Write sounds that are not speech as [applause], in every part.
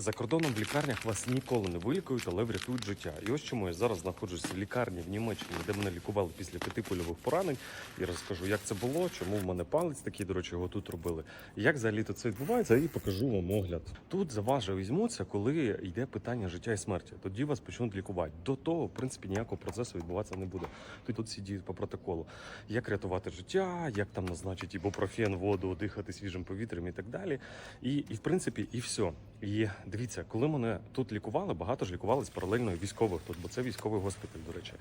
За кордоном в лікарнях вас ніколи не вилікують, але врятують життя. І ось чому я зараз знаходжуся в лікарні в Німеччині, де мене лікували після п'яти польових поранень. І розкажу, як це було, чому в мене палець такий, до речі, його тут робили. Як взагалі то це відбувається, і покажу вам огляд. Тут за вас візьмуться, коли йде питання життя і смерті. Тоді вас почнуть лікувати. До того, в принципі, ніякого процесу відбуватися не буде. Тут тут всі по протоколу. Як рятувати життя, як там назначити ібупрофен, воду, дихати свіжим повітрям і так далі. І, і в принципі, і все. І дивіться, коли мене тут лікували, багато ж лікувались паралельно військових тут, бо це військовий госпіталь, до речі.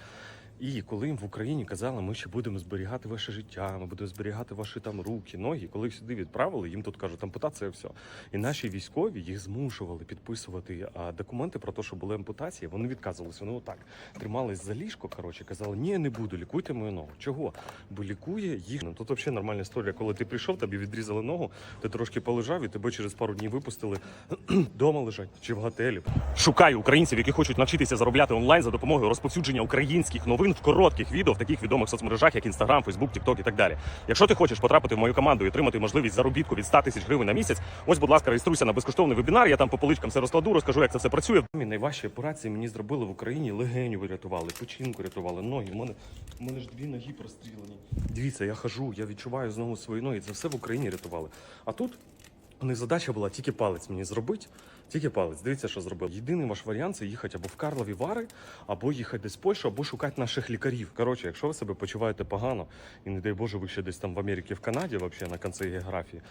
І коли їм в Україні казали, ми ще будемо зберігати ваше життя, ми будемо зберігати ваші там руки, ноги. Коли їх сюди відправили, їм тут кажуть, ампутація, все. І наші військові їх змушували підписувати а, документи про те, що були ампутації. Вони відказувалися. Вони отак тримались за ліжко. Коротше, казали, ні, не буду, лікуйте мою ногу. Чого? Бо лікує їх. Ну тут взагалі нормальна історія. Коли ти прийшов, тобі відрізали ногу, ти трошки полежав, і тебе через пару днів випустили [clears throat] дома лежать чи в готелі. Шукаю українців, які хочуть навчитися заробляти онлайн за допомогою розповсюдження українських новин в коротких відео в таких відомих соцмережах, як Instagram, Facebook, TikTok і так далі. Якщо ти хочеш потрапити в мою команду і отримати можливість заробітку від 100 тисяч гривень на місяць, ось, будь ласка, реєструйся на безкоштовний вебінар. Я там по поличкам все розкладу, розкажу, як це все працює. Найважчі операції мені зробили в Україні. Легеню вирятували, печінку рятували, ноги. У мене, у мене ж дві ноги прострілені. Дивіться, я хожу, я відчуваю знову свої ноги. Це все в Україні рятували. А тут у них задача була тільки палець мені зробити. Тільки палець. Дивіться, що зробив. Єдиний ваш варіант це їхати або в Карлові Вари, або їхати десь в Польщу, або шукати наших лікарів. Коротше, якщо ви себе почуваєте погано, і не дай Боже, ви ще десь там в Америці, в Канаді, взагалі на кінці географії.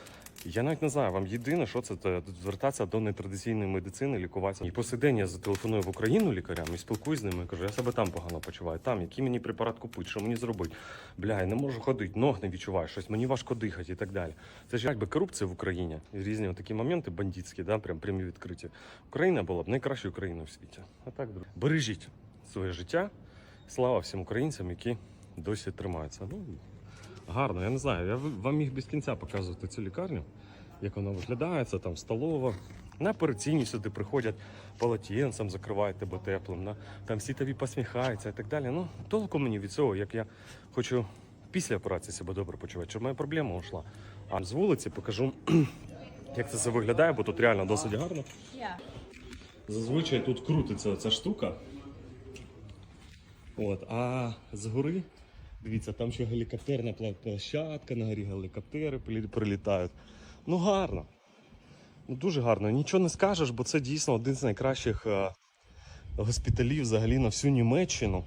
Я навіть не знаю, вам єдине, що це те, звертатися до нетрадиційної медицини, лікуватися. І по день я зателефоную в Україну лікарям і спілкуюсь з ними. і Кажу, я себе там погано почуваю. Там, який мені препарат купити, що мені зробити? Бля, я не можу ходити, ног не відчуваю, щось мені важко дихати і так далі. Це ж якби корупція в Україні. Різні такі моменти бандитські, да, прям прямі відкриті. Україна була б найкращою країною в світі. А так, друзі, бережіть своє життя. Слава всім українцям, які досі тримаються. Ну, гарно, я не знаю. Я вам міг без кінця показувати цю лікарню, як вона виглядає, це там столова. На операційні сюди приходять полотенцем, закривають тебе теплим. На, там всі тобі посміхаються і так далі. Ну, толку мені від цього, як я хочу після операції себе добре почувати, щоб моя проблема ушла. А з вулиці покажу, [clears throat] як це все виглядає, бо тут реально досить гарно. Зазвичай тут крутиться ця штука. От, а згори, дивіться, там ще гелікоптерна площадка, на горі гелікоптери прилітають. Ну гарно. Ну дуже гарно. Нічого не скажеш, бо це дійсно один з найкращих е, госпіталів взагалі на всю Німеччину.